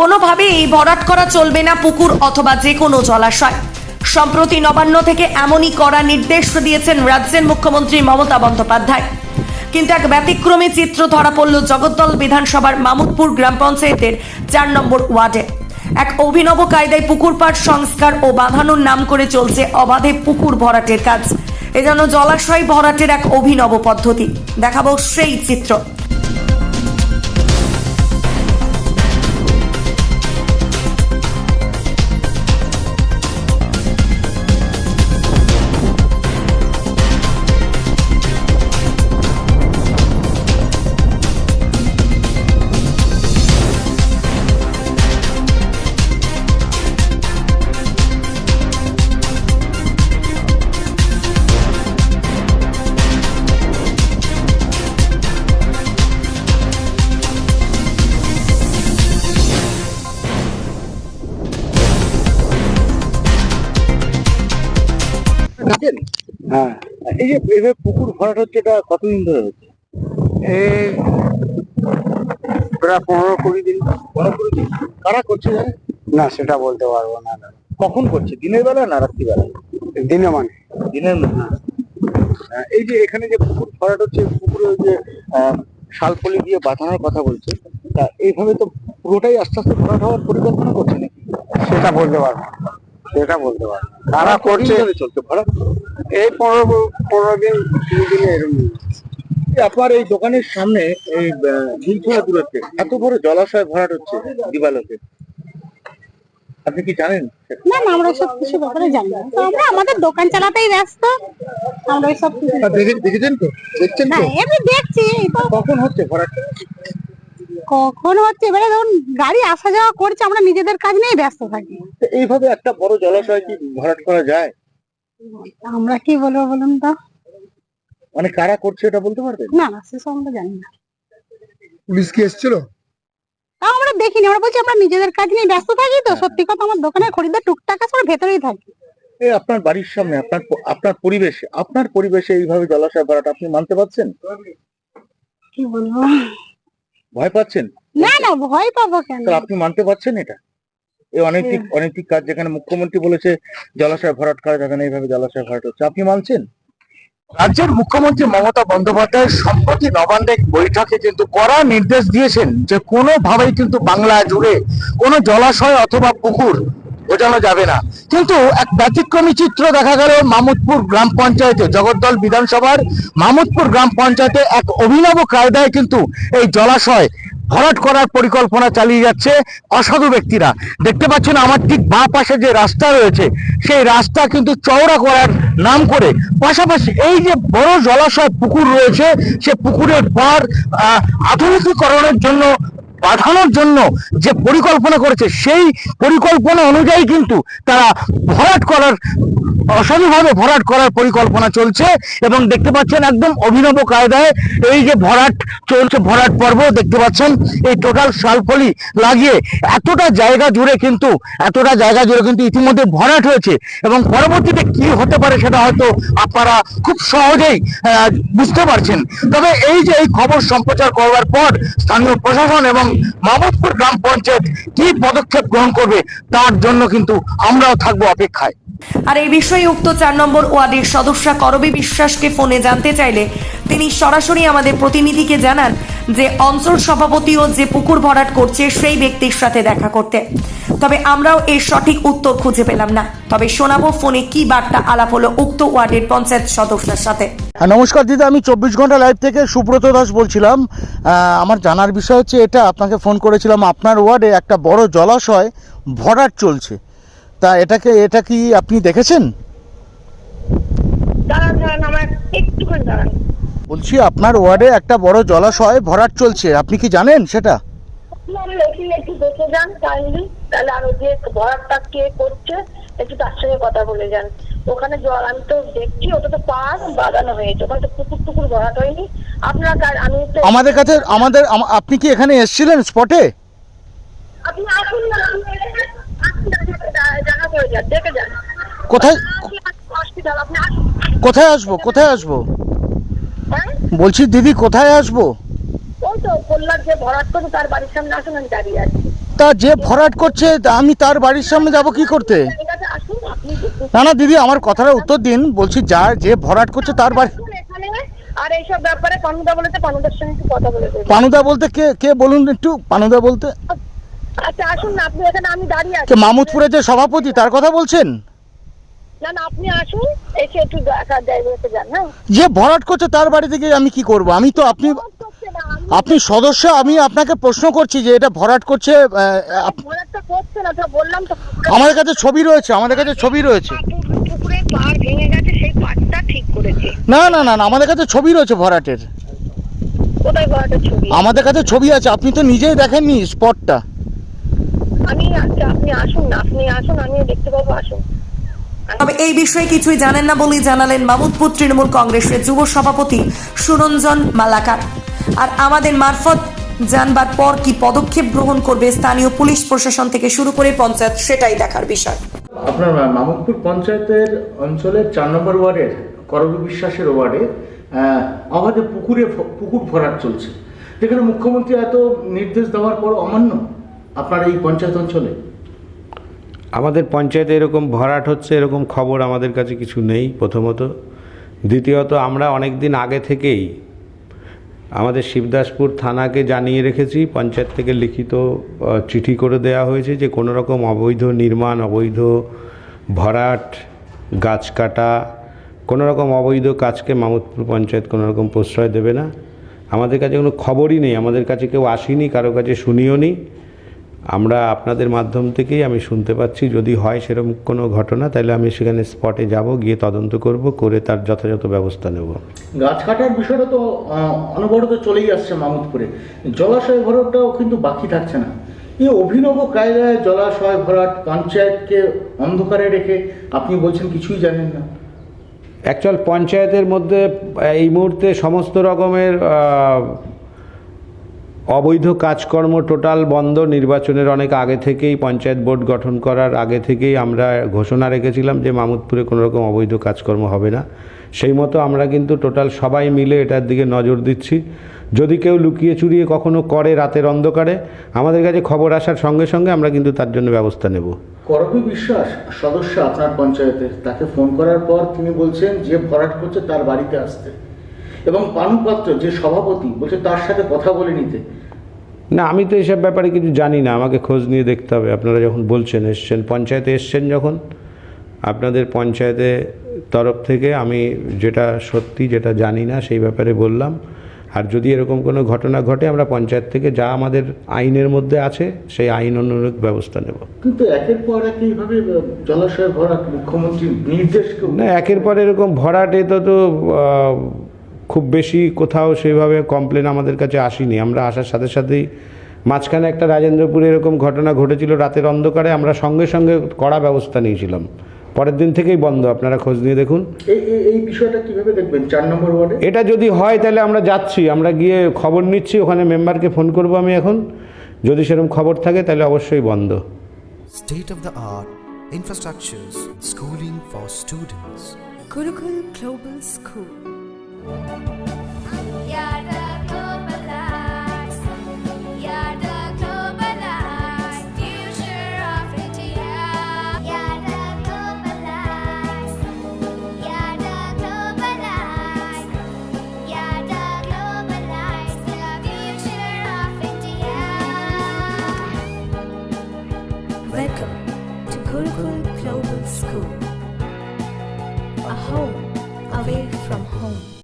কোনোভাবেই ভরাট করা চলবে না পুকুর অথবা যে কোনো জলাশয়। সম্প্রতি নবান্ন থেকে এমনই করা নির্দেশ দিয়েছেন রাজ্যের মুখ্যমন্ত্রী মমতা বন্দ্যোপাধ্যায়। কিন্তু এক ব্যতিক্রমী চিত্র ধরা পড়ল জগদ্দল বিধানসভার মামুদপুর গ্রাম পঞ্চায়েতের চার নম্বর ওয়ার্ডে। এক অভিনব কায়দায় পুকুর পাড় সংস্কার ও বাঁধানোর নাম করে চলছে অবাধে পুকুর ভরাটের কাজ। এ যেন জলাশয় ভরাটের এক অভিনব পদ্ধতি। দেখাবো সেই চিত্র। এই যে এভাবে পুকুর ভরাট হচ্ছে এটা কতদিন ধরে হচ্ছে? এই প্রায় পনেরো কুড়ি দিন। পনেরো কুড়ি দিন? কারা করছে জানেন? না সেটা বলতে পারব না। কখন করছে? দিনের বেলা না রাত্রিবেলা? দিনে মানে। দিনের মধ্যে। এই যে এখানে যে পুকুর ভরাট হচ্ছে পুকুরে যে আহ, শালপলি দিয়ে বাঁধানোর কথা বলছে তা এইভাবে তো পুরোটাই আস্তে আস্তে ভরাট হওয়ার পরিকল্পনা করছে নাকি? সেটা বলতে পারব না। সেটা বলতে পারব। কারা করছে। চলছে? ভরাট এই পনেরো পনেরো দিন কুড়ি দিনে এরকম আপনার এই দোকানের সামনে এই ঝিলছোড়া দূরত্বে এত বড় জলাশয় ভরাট হচ্ছে দিবালোকে। আপনি কি জানেন? না না আমরা সব কিছু ব্যাপারে জানি না। তো আমরা আমাদের দোকান চালাতেই ব্যস্ত। আমরা সব কিছু দেখেছেন তো? দেখছেন না তো এমনি দেখছি। তো কখন হচ্ছে ভরাট? কখন হচ্ছে? এবারে ধরুন গাড়ি আসা যাওয়া করছে আমরা নিজেদের কাজ নিয়েই ব্যস্ত থাকি। তো এইভাবে একটা বড় জলাশয় কি ভরাট করা যায়? আমরা কি বলব বলুন তো? মানে কারা করছে এটা বলতে পারবেন? না না সেসব আমরা জানি না। পুলিশ কি এসেছিল? তাও আমরা দেখিনি আমরা বলছি আমরা নিজেদের কাজ নিয়ে ব্যস্ত থাকি তো। সত্যি কথা আমার দোকানে খরিদ্দার টুকটাক আছে আমরা ভেতরেই থাকি। এই আপনার বাড়ির সামনে আপনার আপনার পরিবেশে আপনার পরিবেশে এইভাবে জলাশয় ভরাট আপনি মানতে পারছেন? কি বলব? ভয় পাচ্ছেন? না না ভয় পাবো কেন? তো আপনি মানতে পারছেন এটা? এই অনৈতিক অনৈতিক কাজ যেখানে মুখ্যমন্ত্রী বলেছে জলাশয় ভরাট করা যাবে না এইভাবে জলাশয় ভরাট হচ্ছে। আপনি মানছেন? রাজ্যের মুখ্যমন্ত্রী মমতা বন্দ্যোপাধ্যায় সম্প্রতি নবান্নে এক বৈঠকে কিন্তু কড়া নির্দেশ দিয়েছেন যে কোনোভাবেই কিন্তু বাংলা জুড়ে কোনো জলাশয় অথবা পুকুর বোঝানো যাবে না। কিন্তু এক ব্যতিক্রমী চিত্র দেখা গেল মামুদপুর গ্রাম পঞ্চায়েতে। জগদ্দল বিধানসভার মামুদপুর গ্রাম পঞ্চায়েতে এক অভিনব কায়দায় কিন্তু এই জলাশয় ভরাট করার পরিকল্পনা চালিয়ে যাচ্ছে অসাধু ব্যক্তিরা। দেখতে পাচ্ছেন আমার ঠিক বাঁ পাশে যে রাস্তা রয়েছে, সেই রাস্তা কিন্তু চওড়া করার নাম করে। পাশাপাশি এই যে বড় জলাশয় পুকুর রয়েছে, সে পুকুরের পার আধুনিকীকরণের জন্য বাঁধানোর জন্য যে পরিকল্পনা করেছে, সেই পরিকল্পনা অনুযায়ী কিন্তু তারা ভরাট করার, অসাধুভাবে ভরাট করার পরিকল্পনা চলছে এবং দেখতে পাচ্ছেন একদম অভিনব কায়দায় এই যে ভরাট চলছে, ভরাট পর্ব দেখতে পাচ্ছেন। এই টোটাল শালফলি লাগিয়ে এতটা জায়গা জুড়ে কিন্তু, এতটা জায়গা জুড়ে কিন্তু ইতিমধ্যে ভরাট হয়েছে এবং পরবর্তীতে কি হতে পারে সেটা হয়তো আপনারা খুব সহজেই বুঝতে পারছেন। তবে এই যে এই খবর সম্প্রচার করবার পর স্থানীয় প্রশাসন এবং মামুদপুর গ্রাম পঞ্চায়েত কি পদক্ষেপ গ্রহণ করবে তার জন্য কিন্তু আমরাও থাকব অপেক্ষায়। আর এই বিষয়ে উক্ত চার নম্বর ওয়ার্ডের সদস্যা করবী বিশ্বাসকে ফোনে জানতে চাইলে তিনি সরাসরি আমাদের প্রতিনিধিকে জানান যে অঞ্চল সভাপতিও যে পুকুর ভরাট করছে সেই ব্যক্তির সাথে দেখা করতে। তবে আমরাও এর সঠিক উত্তর খুঁজে পেলাম না। তবে শোনাবো ফোনে কি বার্তা আলাপ হলো উক্ত ওয়ার্ডের পঞ্চায়েত সদস্যের সাথে। হ্যাঁ নমস্কার দিদি, আমি চব্বিশ ঘণ্টা লাইভ থেকে সুব্রত দাস বলছিলাম। আমার জানার বিষয় হচ্ছে এটা, আপনাকে ফোন করেছিলাম, আপনার ওয়ার্ডে একটা বড় জলাশয় ভরাট চলছে। তা এটাকে এটা কি আপনি দেখেছেন? বলছি আপনার ওয়ার্ডে একটা বড় জলাশয় ভরাট চলছে আপনি কি জানেন সেটা? আপনি একটু দেখে যান কাইন্ডলি তাহলে আর ওই যে ভরাটটা কে করছে একটু তার সঙ্গে কথা বলে যান। ওখানে জল আমি তো দেখছি ওটা তো বাঁধানো হয়েছে। ওখানে তো পুকুর টুকুর ভরাট হয়নি। আপনার আমি তো আমাদের কাছে আমাদের আপনি কি এখানে এসেছিলেন স্পটে আপনি আসুন না, জা- জায়গা করে যান দেখে যান কোথায়? আসব? কোথায় আসব? বলছি দিদি কোথায় আসব? তো যে ভরাট করছে আমি তার বাড়ির সামনে যাব কি করতে। না না দিদি আমার কথাটা উত্তর দিন। বলছি যা যে ভরাট করছে তার বাড়ি আর এইসব ব্যাপারে পানুদা বলেছে পানুদার সঙ্গে একটু কথা বলে পানুদা বলতে কে কে বলুন একটু? পানুদা বলতে আচ্ছা আসুন না আপনি এখানে আমি দাঁড়িয়ে আছি। মামুদপুরের যে সভাপতি তার কথা বলছেন? না না আপনি আসুন এসে একটু দেখা যান হ্যাঁ? যে ভরাট করছে তার বাড়ি থেকে আমি কি করব? আমি তো আপনি আপনি সদস্য আমি আপনাকে প্রশ্ন করছি যে এটা ভরাট করছে ভরাটটা করছে না তো বললাম তো আমাদের কাছে ছবি রয়েছে আমাদের কাছে ছবি রয়েছে। পাড় ভেঙে গেছে সেই পাড়টা ঠিক করেছে। না না না না আমাদের কাছে ছবি রয়েছে ভরাটের। কোথায় ভরাটের ছবি? আমাদের কাছে ছবি আছে আপনি তো নিজেই দেখেননি স্পটটা আমি আপনি আসুন না আপনি আসুন আমিও দেখতে পাবো আসুন। তবে এই বিষয়ে কিছুই জানেন না বলেই জানালেন মামুদপুর তৃণমূল কংগ্রেসের যুব সভাপতি সুরঞ্জন মালাকার। আর আমাদের মারফত জানবার পর কি পদক্ষেপ গ্রহণ করবে স্থানীয় পুলিশ প্রশাসন থেকে শুরু করে পঞ্চায়েত সেটাই দেখার বিষয়। আপনার মামুদপুর পঞ্চায়েতের অঞ্চলের চার নম্বর ওয়ার্ডের করবী বিশ্বাসের ওয়ার্ডে আহ, অবাধে পুকুরে পুকুর ভরাট চলছে। যেখানে মুখ্যমন্ত্রী এত নির্দেশ দেওয়ার পর অমান্য। আপনার এই পঞ্চায়েত অঞ্চলে? আমাদের পঞ্চায়েতে এরকম ভরাট হচ্ছে, এরকম খবর আমাদের কাছে কিছু নেই প্রথমত। দ্বিতীয়ত, আমরা অনেক দিন আগে থেকেই আমাদের শিবদাসপুর থানাকে জানিয়ে রেখেছি, পঞ্চায়েত থেকে লিখিত চিঠি করে দেওয়া হয়েছে যে কোনো রকম অবৈধ নির্মাণ, অবৈধ ভরাট, গাছ কাটা কোনো রকম অবৈধ কাজকে মামুদপুর পঞ্চায়েত কোনো রকম প্রশ্রয় দেবে না। আমাদের কাছে কোনো খবরই নেই, আমাদের কাছে কেউ আসেনি, কারও কাছে শুনিও নি। আমরা আপনাদের মাধ্যম থেকেই আমি শুনতে পাচ্ছি যদি হয় সেরকম কোনো ঘটনা তাহলে আমি সেখানে স্পটে যাব গিয়ে তদন্ত করব করে তার যথাযথ ব্যবস্থা নেব। গাছ কাটার বিষয়টা তো অনবরত চলেই আসছে মামুদপুরে। জলাশয় ভরাটটাও কিন্তু বাকি থাকছে না। এই অভিনব কায়দায় জলাশয় ভরাট পঞ্চায়েতকে অন্ধকারে রেখে আপনি বলছেন কিছুই জানেন না। অ্যাকচুয়াল পঞ্চায়েতের মধ্যে এই মুহূর্তে সমস্ত রকমের অবৈধ কাজকর্ম টোটাল বন্ধ। নির্বাচনের অনেক আগে থেকেই পঞ্চায়েত বোর্ড গঠন করার আগে থেকেই আমরা ঘোষণা রেখেছিলাম যে মামুদপুরে কোনো রকম অবৈধ কাজকর্ম হবে না। সেই মতো আমরা কিন্তু টোটাল সবাই মিলে এটার দিকে নজর দিচ্ছি। যদি কেউ লুকিয়ে চুরিয়ে কখনো করে রাতের অন্ধকারে, আমাদের কাছে খবর আসার সঙ্গে সঙ্গে আমরা কিন্তু তার জন্য ব্যবস্থা নেব। করবী বিশ্বাস, সদস্য আপনার পঞ্চায়েতের, তাকে ফোন করার পর তিনি বলছেন যে ভরাট করছে তার বাড়িতে আসতে। এবং পানুপাত্র যে সভাপতি বলছে তার সাথে কথা বলে নিতে। না আমি তো এসব ব্যাপারে কিছু জানি না আমাকে খোঁজ নিয়ে দেখতে হবে। আপনারা যখন বলছেন এসছেন পঞ্চায়েতে এসছেন যখন আপনাদের পঞ্চায়েতে তরফ থেকে আমি যেটা সত্যি যেটা জানি না সেই ব্যাপারে বললাম। আর যদি এরকম কোনো ঘটনা ঘটে আমরা পঞ্চায়েত থেকে যা আমাদের আইনের মধ্যে আছে সেই আইন অনুরূপ ব্যবস্থা নেব। কিন্তু একের পর এক এইভাবে জলাশয় ভরাট মুখ্যমন্ত্রীর নির্দেশকে না একের পর এরকম ভরাটে তো তো খুব বেশি কোথাও সেইভাবে কমপ্লেন আমাদের কাছে আসেনি। আমরা আসার সাথে সাথেই মাঝখানে একটা রাজেন্দ্রপুরে এরকম ঘটনা ঘটেছিল রাতের অন্ধকারে আমরা সঙ্গে সঙ্গে কড়া ব্যবস্থা নিয়েছিলাম। পরের দিন থেকেই বন্ধ আপনারা খোঁজ নিয়ে দেখুন। এই এই- এই বিষয়টা কীভাবে দেখবেন? চার নম্বর ওয়ার্ডে? এটা যদি হয় তাহলে আমরা যাচ্ছি আমরা গিয়ে খবর নিচ্ছি ওখানে মেম্বারকে ফোন করব আমি এখন। যদি সেরকম খবর থাকে তাহলে অবশ্যই বন্ধ। State of the art infrastructures, schooling for students. Gurukul Global School. Yardım.